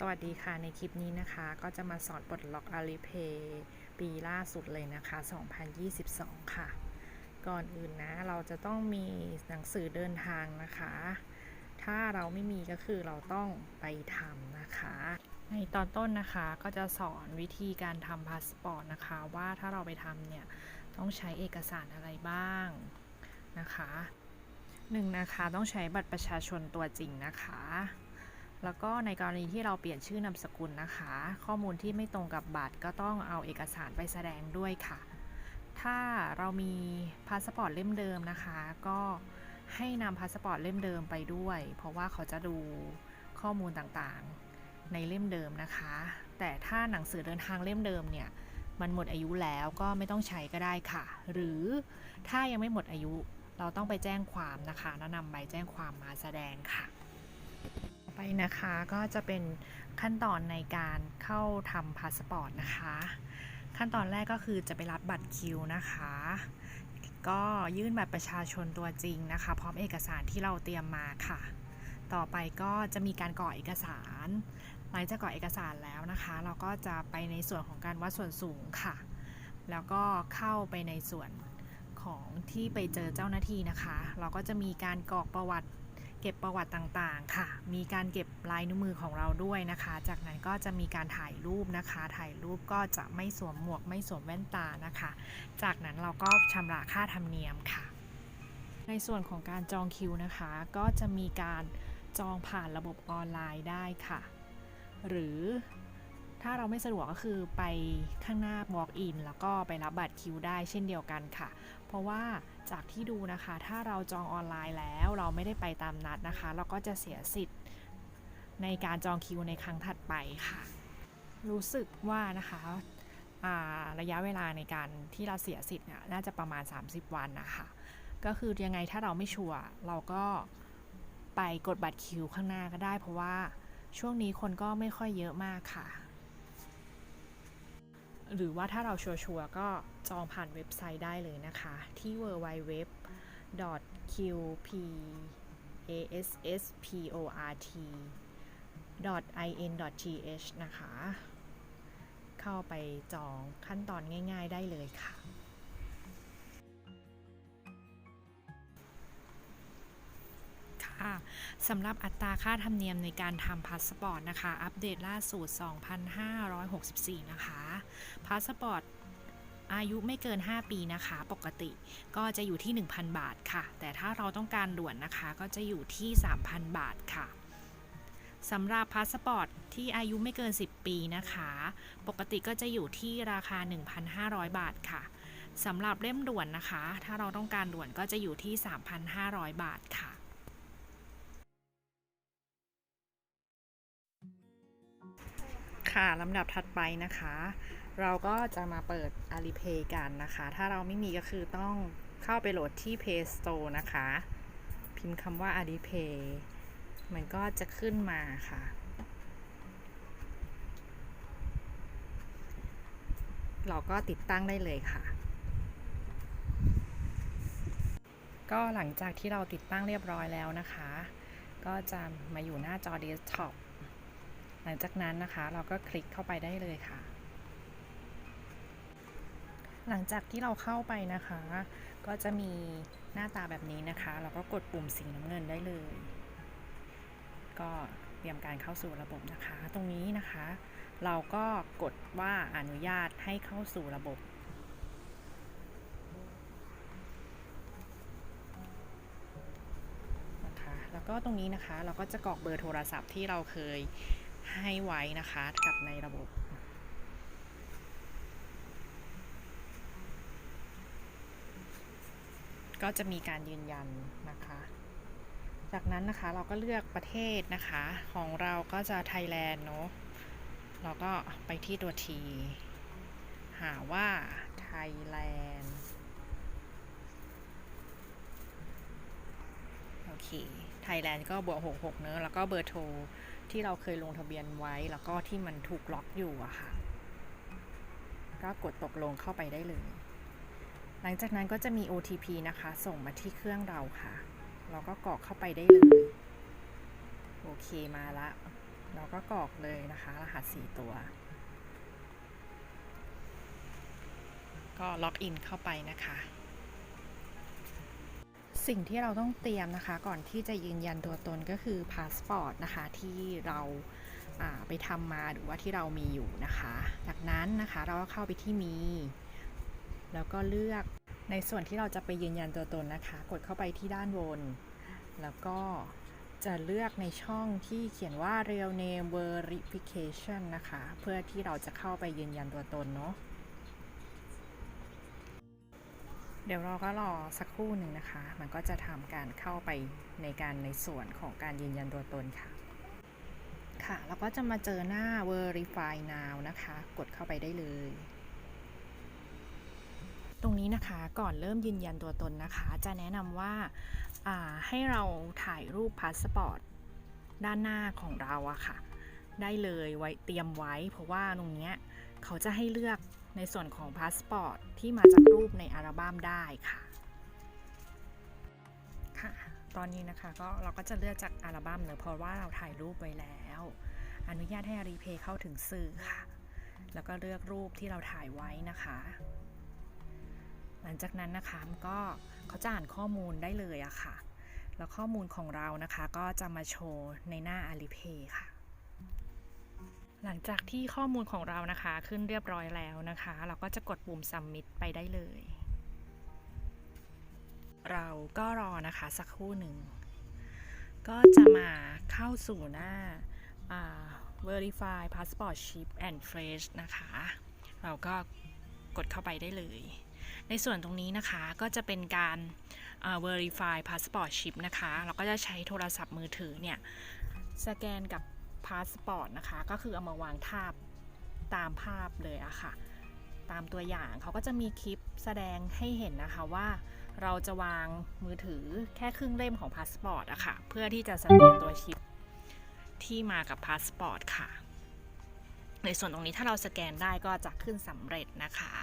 สวัสดีค่ะในคลิปนี้นะคะ ก็จะมาสอนปลดล็อก Alipay ปีล่าสุดเลยนะคะ 2022 ค่ะ ก่อนอื่นนะ เราจะต้องมีหนังสือเดินทางนะคะ ถ้าเราไม่มีก็คือเราต้องไปทำนะคะ ในตอนต้นนะคะก็จะสอนวิธีการทำพาสปอร์ตนะคะ ว่าถ้าเราไปทำเนี่ย ต้องใช้เอกสารอะไรบ้างนะคะหนึ่งนะคะต้องใช้บัตรประชาชนตัวจริงนะคะ แล้วก็ในกรณีที่เราเปลี่ยนชื่อนามสกุลนะคะ ข้อมูลที่ไม่ตรงกับบัตรก็ต้องเอาเอกสารไปแสดงด้วยค่ะ ถ้าเรามีพาสปอร์ตเล่มเดิมนะคะ ก็ให้นำพาสปอร์ตเล่มเดิมไปด้วย เพราะว่าเขาจะดูข้อมูลต่างๆในเล่มเดิมนะคะ แต่ถ้าหนังสือเดินทางเล่มเดิมเนี่ยมันหมดอายุแล้วก็ไม่ต้องใช้ก็ได้ค่ะ หรือถ้ายังไม่หมดอายุเราต้องไปแจ้งความนะคะแล้วนำใบแจ้งความมาแสดงค่ะ ไปนะคะ ก็จะเป็นขั้นตอนในการเข้าทำพาสปอร์ตนะคะ ขั้นตอนแรกก็คือจะไปรับบัตรคิวนะคะ ก็ยื่นบัตรประชาชนตัวจริงนะคะ พร้อมเอกสารที่เราเตรียมมาค่ะ ต่อไปก็จะมีการกรอกเอกสาร หลังจากกรอกเอกสารแล้วนะคะ เราก็จะไปในส่วนของการวัดส่วนสูงค่ะ แล้วก็เข้าไปในส่วนของที่ไปเจอเจ้าหน้าที่นะคะ เราก็จะมีการกรอกประวัติ เก็บประวัติต่างๆ ค่ะ มีการเก็บลายนิ้วมือของเราด้วยนะคะ จากนั้นก็จะมีการถ่ายรูปนะคะ ถ่ายรูปก็จะไม่สวมหมวกไม่สวมแว่นตานะคะ จากนั้นเราก็ชำระค่าธรรมเนียมค่ะ ในส่วนของการจองคิวนะคะ ก็จะมีการจองผ่านระบบออนไลน์ได้ค่ะ หรือถ้าเราไม่สะดวกก็คือไปข้างหน้า walk in แล้วก็ไปรับบัตรคิวได้เช่นเดียวกันค่ะ เพราะว่า จากที่ดูนะคะ ถ้าเราจองออนไลน์แล้วเราไม่ได้ไปตามนัดนะคะ เราก็จะเสียสิทธิ์ในการจองคิวในครั้งถัดไปค่ะ รู้สึกว่านะคะาระยะเวลาในการที่เราเสียสิทธิ์เนี่ยน่าจะประมาณ 30 วันนะคะ ก็คือยังไงถ้าเราไม่ชัวร์เราก็ไปกดบัตรคิวข้างหน้าก็ได้ เพราะว่าช่วงนี้คนก็ไม่ค่อยเยอะมากค่ะ หรือว่าถ้าเราชัวร์ๆก็จองผ่านเว็บไซต์ได้เลยนะคะ ที่ www.qpassport.in.th นะคะ เข้าไปจองขั้นตอนง่าย ๆ ได้เลยค่ะ สำหรับอัตราค่าธรรมเนียมในการทำพาสปอร์ตนะคะ อัปเดตล่าสุด 2,564 นะคะพาสปอร์ตอายุไม่เกิน 5 ปีนะคะ ปกติก็จะอยู่ที่ 1,000 บาทค่ะ แต่ถ้าเราต้องการด่วนนะคะ ก็จะอยู่ที่ 3,000 บาทค่ะสำหรับพาสปอร์ตที่อายุไม่เกิน 10 ปีนะคะ ปกติก็จะอยู่ที่ราคา 1,500 บาทค่ะสำหรับเล่มด่วนนะคะ ถ้าเราต้องการด่วนก็จะอยู่ที่ 3,500 บาทค่ะ ค่ะลำดับถัดไปนะคะ เราก็จะมาเปิด Alipay กันนะคะ ถ้าเราไม่มีก็คือต้องเข้าไปโหลดที่ Play Store นะคะ พิมพ์คำว่า Alipay มันก็จะขึ้นมาค่ะ เราก็ติดตั้งได้เลยค่ะ ก็หลังจากที่เราติดตั้งเรียบร้อยแล้วนะคะ ก็จะมาอยู่หน้าจอเดสก์ท็อป ลังจากนั้นนะคะเราก็คลิกเข้าไปได้เลยค่ะ หลังจากที่เราเข้าไปนะคะ ก็จะมีหน้าตาแบบนี้นะคะ เราก็กดปุ่มสีน้ำเงินได้เลย ก็เตรียมการเข้าสู่ระบบนะคะ ตรงนี้นะคะ เราก็กดว่าอนุญาตให้เข้าสู่ระบบนะคะแล้วก็ตรงนี้นะคะเราก็จะกรอกเบอร์โทรศัพท์ที่เราเคย ให้ไว้นะคะกับในระบบก็จะมีการยืนยันนะคะ จากนั้นนะคะเราก็เลือกประเทศนะคะ ของเราก็จะไทยแลนด์เนาะเราก็ไปที่ตัวที หาว่าไทยแลนด์โอเค ไทยแลนด์ก็บวก66เนอะแล้วก็เบอร์โทร ที่เราเคยลงทะเบียนไว้ แล้วก็ที่มันถูกล็อกอยู่อะค่ะ ก็กดตกลงเข้าไปได้เลย หลังจากนั้นก็จะมี OTP นะคะ ส่งมาที่เครื่องเราค่ะ เราก็กรอกเข้าไปได้เลย โอเคมาละ เราก็กรอกเลยนะคะ รหัส 4 ตัว ก็ล็อกอินเข้าไปนะคะ สิ่งที่เราต้องเตรียมนะคะ ก่อนที่จะยืนยันตัวตนก็คือพาสปอร์ตนะคะที่เราอ่าไปทำมาหรือว่าที่เรามีอยู่นะคะ จากนั้นนะคะเราก็เข้าไปที่มี แล้วก็เลือกในส่วนที่เราจะไปยืนยันตัวตนนะคะ กดเข้าไปที่ด้านบน แล้วก็จะเลือกในช่องที่เขียนว่า real name verification นะคะ เพื่อที่เราจะเข้าไปยืนยันตัวตนเนาะ เดี๋ยวเราก็รอสักครู่หนึ่งนะคะ มันก็จะทำการเข้าไปในการในส่วนของการยืนยันตัวตนค่ะ ค่ะแล้วก็จะมาเจอหน้า verify now นะคะ กดเข้าไปได้เลยตรงนี้นะคะก่อนเริ่มยืนยันตัวตนนะคะ จะแนะนำว่าาให้เราถ่ายรูปพาสปอร์ตด้านหน้าของเราอะค่ะ ได้เลยไว้เตรียมไว้ เพราะว่าตรงเนี้ยเขาจะให้เลือก ในส่วนของพาสปอร์ตที่มาจากรูปในอัลบั้มได้ค่ะ ค่ะ ตอนนี้นะคะก็เราก็จะเลือกจากอัลบั้มเนอะเพราะว่าเราถ่ายรูปไว้แล้ว อนุญาตให้รีเพย์เข้าถึงสื่อค่ะ แล้วก็เลือกรูปที่เราถ่ายไว้นะคะ หลังจากนั้นนะคะก็เขาจะอ่านข้อมูลได้เลยอะค่ะ แล้วข้อมูลของเรานะคะก็จะมาโชว์ในหน้า Alipay ค่ะ หลังจากที่ข้อมูลของเรานะคะขึ้นเรียบร้อยแล้วนะคะ เราก็จะกดปุ่ม submit ไปได้เลย เราก็รอนะคะสักครู่หนึ่ง ก็จะมาเข้าสู่หน้าอ่า verify passport chip and trace นะคะ เราก็กดเข้าไปได้เลย ในส่วนตรงนี้นะคะก็จะเป็นการอ่า verify passport chip นะคะ เราก็จะใช้โทรศัพท์มือถือเนี่ย สแกนกับ พาสปอร์ตนะคะ ก็คือเอามาวางทาบตามภาพเลยอะค่ะ ตามตัวอย่างเขาก็จะมีคลิปแสดงให้เห็นนะคะว่า เราจะวางมือถือแค่ครึ่งเล่มของพาสปอร์ตอะค่ะ เพื่อที่จะสแกนตัวชิปที่มากับพาสปอร์ตค่ะ ในส่วนตรงนี้ถ้าเราสแกนได้ก็จะขึ้นสำเร็จนะคะ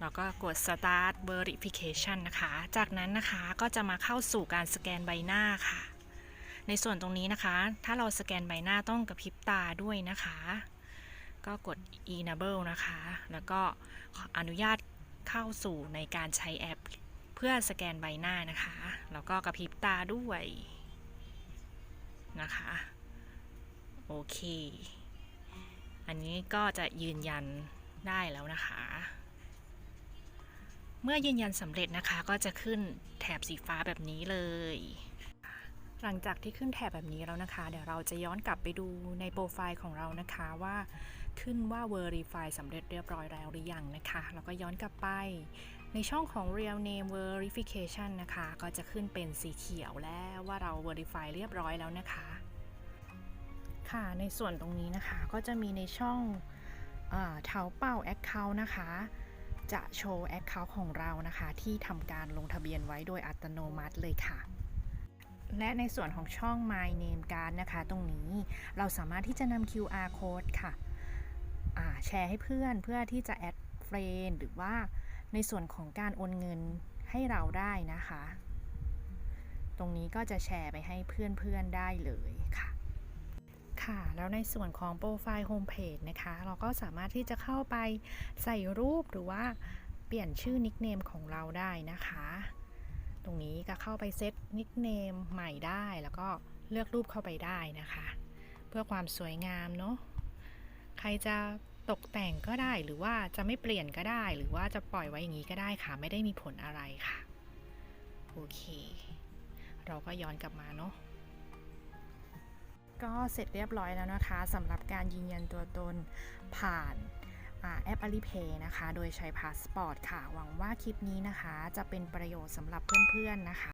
แล้วก็กด start verification นะคะ จากนั้นนะคะก็จะมาเข้าสู่การสแกนใบหน้าค่ะ ในส่วนตรงนี้นะคะ ถ้าเราสแกนใบหน้าต้องกระพริบตาด้วยนะคะ ก็กด enable นะคะ แล้วก็อนุญาตเข้าสู่ในการใช้แอป เพื่อสแกนใบหน้านะคะ แล้วก็กระพริบตาด้วยนะคะ โอเค อันนี้ก็จะยืนยันได้แล้วนะคะ เมื่อยืนยันสำเร็จนะคะก็จะขึ้นแถบสีฟ้าแบบนี้เลย หลังจากที่ขึ้นแถบแบบนี้แล้วนะคะ เดี๋ยวเราจะย้อนกลับไปดูในโปรไฟล์ของเรานะคะว่าขึ้นว่า Verify สำเร็จเรียบร้อยแล้วหรือยังนะคะ แล้วก็ย้อนกลับไป ในช่องของ Real Name Verification นะคะ ก็จะขึ้นเป็นสีเขียวแล้วว่าเรา Verify เรียบร้อยแล้วนะคะ ค่ะในส่วนตรงนี้นะคะก็จะมีในช่องเท้าเป้า Account นะคะจะโชว์ Account ของเรานะคะ ที่ทำการลงทะเบียนไว้โดยอัตโนมัติเลยค่ะ และในส่วนของช่อง My Name Card นะคะ ตรงนี้เราสามารถที่จะนำ QR code ค่ะแชร์ให้เพื่อนเพื่อที่จะแอดเฟรนหรือว่าในส่วนของการโอนเงินให้เราได้นะคะ ตรงนี้ก็จะแชร์ไปให้เพื่อนๆได้เลยค่ะ ค่ะ แล้วในส่วนของโปรไฟล์โฮมเพจนะคะ เราก็สามารถที่จะเข้าไปใส่รูปหรือว่าเปลี่ยนชื่อนิกเนมของเราได้นะคะ ตรงนี้ก็เข้าไปเซตนิกเนมใหม่ได้ แล้วก็เลือกรูปเข้าไปได้นะคะ เพื่อความสวยงามเนาะใครจะตกแต่งก็ได้หรือว่าจะไม่เปลี่ยนก็ได้ หรือว่าจะปล่อยไว้อย่างนี้ก็ได้ค่ะ ไม่ได้มีผลอะไรค่ะ โอเค เราก็ย้อนกลับมาเนาะก็เสร็จเรียบร้อยแล้วนะคะสำหรับการยืนยันตัวตนผ่าน แอป Alipay นะคะ โดยใช้พาสปอร์ตค่ะ หวังว่าคลิปนี้นะคะ จะเป็นประโยชน์สำหรับเพื่อนๆนะคะ